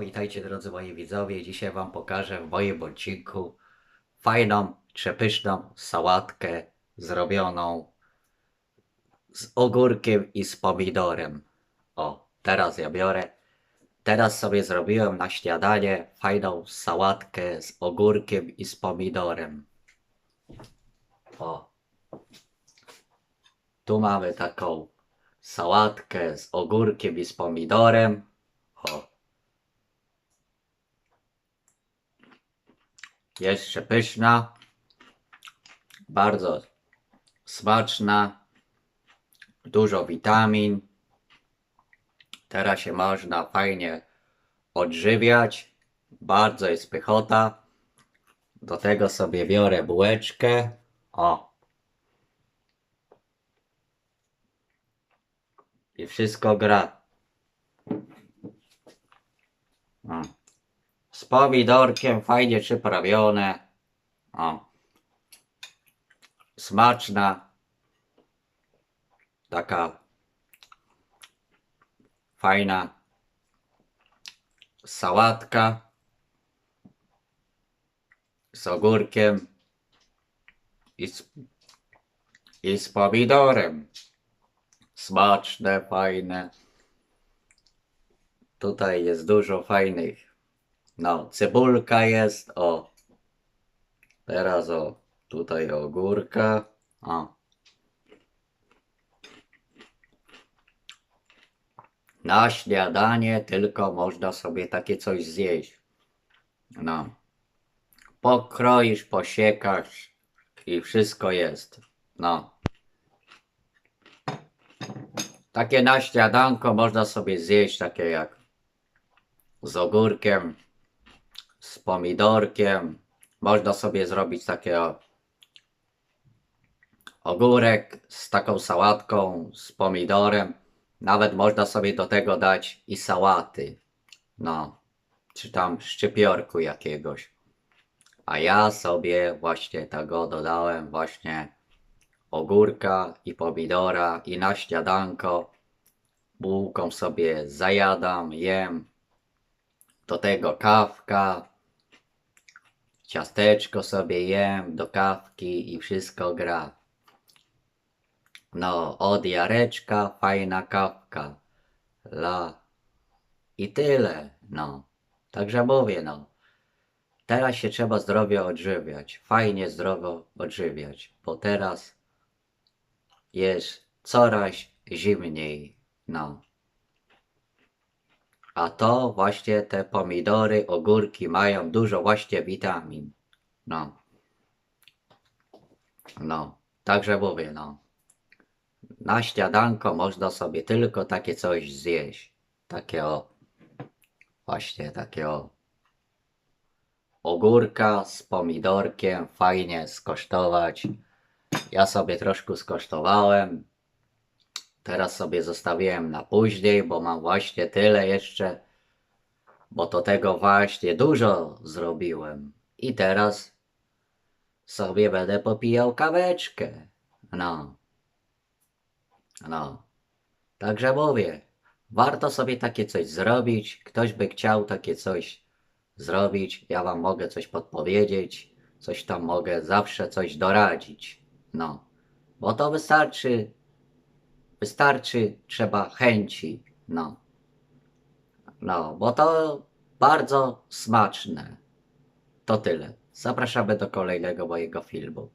Witajcie drodzy moi widzowie. Dzisiaj Wam pokażę w moim odcinku fajną, przepyszną sałatkę zrobioną z ogórkiem i z pomidorem. O, teraz ja biorę. Teraz sobie zrobiłem na śniadanie fajną sałatkę z ogórkiem i z pomidorem. O. Tu mamy taką sałatkę z ogórkiem i z pomidorem. O. Jeszcze pyszna. Bardzo smaczna. Dużo witamin. Teraz się można fajnie odżywiać. Bardzo jest pychota. Do tego sobie biorę bułeczkę. O. I wszystko gra. Z pomidorkiem fajnie przyprawione. O. Smaczna. Taka fajna sałatka z ogórkiem i z, i z pomidorem. Smaczne, fajne. Tutaj jest dużo fajnych. No, cebulka jest, o. Teraz o, tutaj ogórka. O. Na śniadanie tylko można sobie takie coś zjeść. No. Pokroisz, posiekasz i wszystko jest. No. Takie na śniadanko można sobie zjeść, takie jak z ogórkiem, z pomidorkiem. Można sobie zrobić takie ogórek z taką sałatką, z pomidorem. Nawet można sobie do tego dać i sałaty. No, czy tam szczypiorku jakiegoś. A ja sobie właśnie tego dodałem właśnie ogórka i pomidora i na śniadanko bułką sobie zajadam, jem. Do tego kawka, ciasteczko sobie jem do kawki i wszystko gra. No, od Jareczka fajna kawka. La. I tyle, no. Także mówię, no. Teraz się trzeba zdrowo odżywiać. Fajnie zdrowo odżywiać, bo teraz jest coraz zimniej, no. A to właśnie te pomidory, ogórki mają dużo właśnie witamin. No. No. Także mówię, no. Na śniadanko można sobie tylko takie coś zjeść. Takie o. Właśnie takie o. Ogórka z pomidorkiem. Fajnie skosztować. Ja sobie troszkę skosztowałem. Teraz sobie zostawiłem na później, bo mam właśnie tyle jeszcze. Bo to tego właśnie dużo zrobiłem. I teraz sobie będę popijał kaweczkę. No. No. Także mówię, warto sobie takie coś zrobić. Ktoś by chciał takie coś zrobić. Ja wam mogę coś podpowiedzieć. Coś tam mogę zawsze coś doradzić. No. Bo to wystarczy. Wystarczy, trzeba chęci. No. No, bo to bardzo smaczne. To tyle. Zapraszamy do kolejnego mojego filmu.